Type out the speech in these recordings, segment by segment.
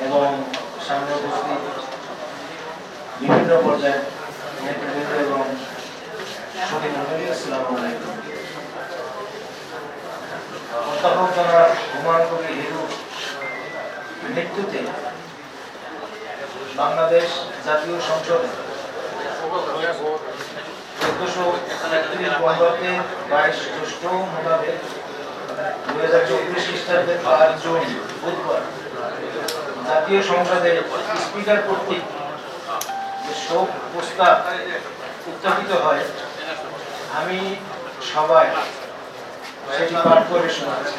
এবং সামনে উপস্থিত বিভিন্ন পর্যায়ে নেতৃবৃন্দ এবং বাংলাদেশ জাতীয় সংসদে বাইশ জ্যৈষ্ঠ মোতাবেক দুই হাজার চব্বিশ খ্রিস্টাব্দের পাঁচ জুন বুধবার জাতীয় সংসদের স্পিকার কর্তৃক যে শোক প্রস্তাব উত্থাপিত হয়, আমি সবাই সেটি পাঠ করে শোনাচ্ছি।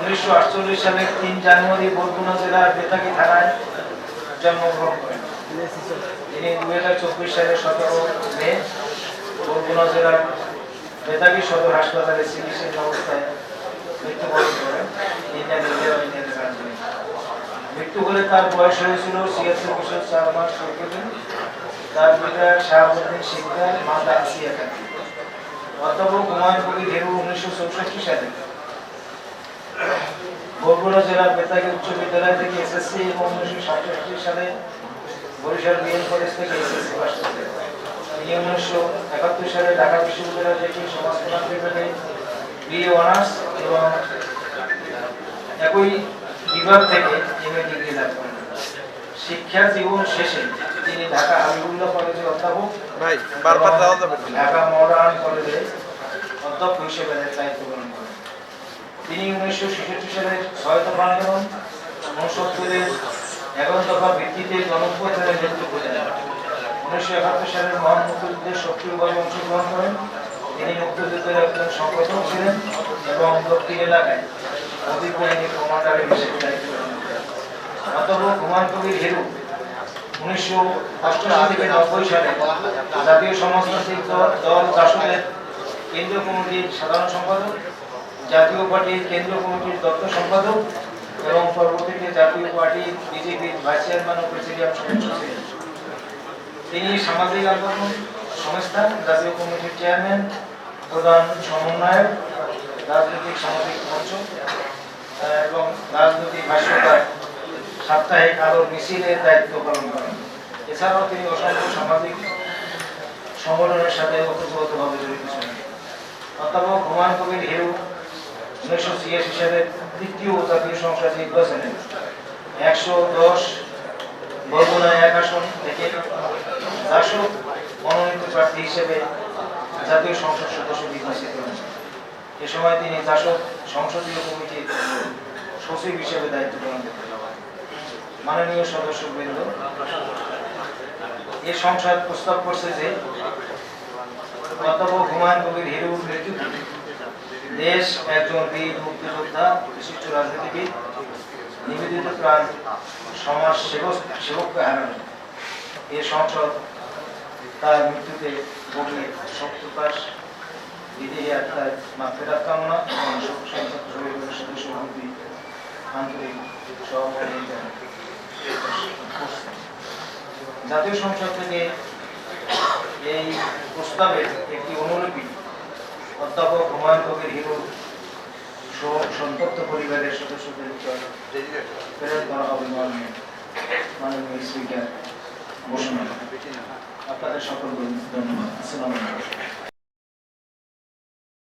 উনিশশো আটচল্লিশ তিন জানুয়ারি জেলার থানায় জন্মগ্রহণ করেন। তিনি দুই হাজার চব্বিশ সালের সতেরো মে বরগুনা জেলার বেতাগী সদর হাসপাতালে চিকিৎসিত অবস্থায় মৃত্যুবরণ করেন ইন্ডিয়ান ইন্ডিয়া ইন্ডিয়ান সার্জারি মৃত্যু হলে তার বয়স হয়েছিল ছিয়াত্তর বছর চার মাস চৌদ্দ তার পিতা শাহাবুদ্দিন শিকদার মাতা আসিয়া খাতুন অধ্যাপক হুমায়ুন কবির হেরু উনিশশো চৌষট্টি সালে বরগুনা জেলার বেতাগী উচ্চ বিদ্যালয় থেকে এসএসসি এবং উনিশশো সাতষট্টি সালে বরিশাল বিএন কলেজ থেকে এসএসসি পাস করেন। তিনি উনিশশো একাত্তর সালে ঢাকা বিশ্ববিদ্যালয় থেকে সমাজকল্যাণ বিভাগে বিএ অনার্স এবং একই বিভাগ থেকে এমএ ডিগ্রি লাভ করেন। শিক্ষা জীবন শেষে তিনি ঢাকা হাবিবুল্লাহ কলেজের অধ্যাপক ভাই বারবার যাওয়া যাবে ঢাকা মডার্ন কলেজে অধ্যক্ষ হিসেবে দায়িত্ব পালন করেন। তিনি উনিশশো ছেষট্টি সালের ছয় দফা আন্দোলন উনসত্তরের এগারো দফা ভিত্তিতে জনপ্রচারের নেতৃত্ব দেন উনিশশো একাত্তর সালের মহান মুক্তিযুদ্ধের সক্রিয়ভাবে অংশগ্রহণ করেন। তিনি মুক্তিযুদ্ধের একজন সংগঠক ছিলেন এবং এলাকায় অভিজ্ঞানী কমান্ডারের হিসেবে দায়িত্ব পালন উনিশশো অষ্টআশি থেকে নব্বই সালে জাতীয় সমাজতান্ত্রিক দল জাসদের কেন্দ্রীয় কমিটির সাধারণ সম্পাদক, জাতীয় পার্টির কেন্দ্রীয় কমিটির দপ্তর সম্পাদক এবং পরবর্তীতে জাতীয় পার্টির বিজেপির ভাইস চেয়ারম্যান ও প্রেসিডিয়াম সদস্য ছিলেন। তিনি সামাজিক আন্দোলন সংস্থা জাতীয় কমিটির চেয়ারম্যান, প্রধান সমন্বয়ক, রাজনৈতিক সামাজিক মঞ্চ, এবং রাজনৈতিক ভাষ্যকার, সাপ্তাহিক আলোর মিছিলের দায়িত্ব পালন করেন। এছাড়াও তিনি অসংখ্য সামাজিক সংগঠনের সাথে ওতপ্রোতভাবে জড়িত ছিলেন। অধ্যাপক হুমায়ুন কবির হিরু উনিশশো ছিয়াশি সালের তৃতীয় জাতীয় সংসদ নির্বাচনে একশো দশ বরগুনা এক আসন থেকে জাসদ মনোনীত প্রার্থী হিসেবে জাতীয় সংসদ সদস্য নির্বাচিত হন এ সময় তিনি জাসদ সংসদীয় কমিটির সচিব হিসেবে দায়িত্ব পালন করতেন মাননীয় সদস্যবৃন্দ এই সংসদ প্রস্তাব করছে যে অধ্যাপক হুমায়ুন কবির হিরু মৃত্যুতে দেশ একজন বীর মুক্তিযোদ্ধা, বিশিষ্ট রাজনীতিবিদ নিবেদিত প্রাণ সমাজ সেবক সেবককে হারানো এই সংসদ তার মৃত্যুতে গভীর শোক প্রকাশ বিধি আত্মার মাত্রার কামনা এবং সংসদ পরিবারের সদস্য ভক্তি আন্তরিক জাতীয় সংসদ থেকে এই প্রস্তাবের একটি অনুলিপি অধ্যাপক হুমায়ুন কবির হিরো সন্তপ্ত পরিবারের সদস্যদের প্রেরণ করা হবে মর্মে মাননীয় স্পিকার ঘোষণা আপনাদের সকল ধন্যবাদ। আসসালামু আলাইকুম।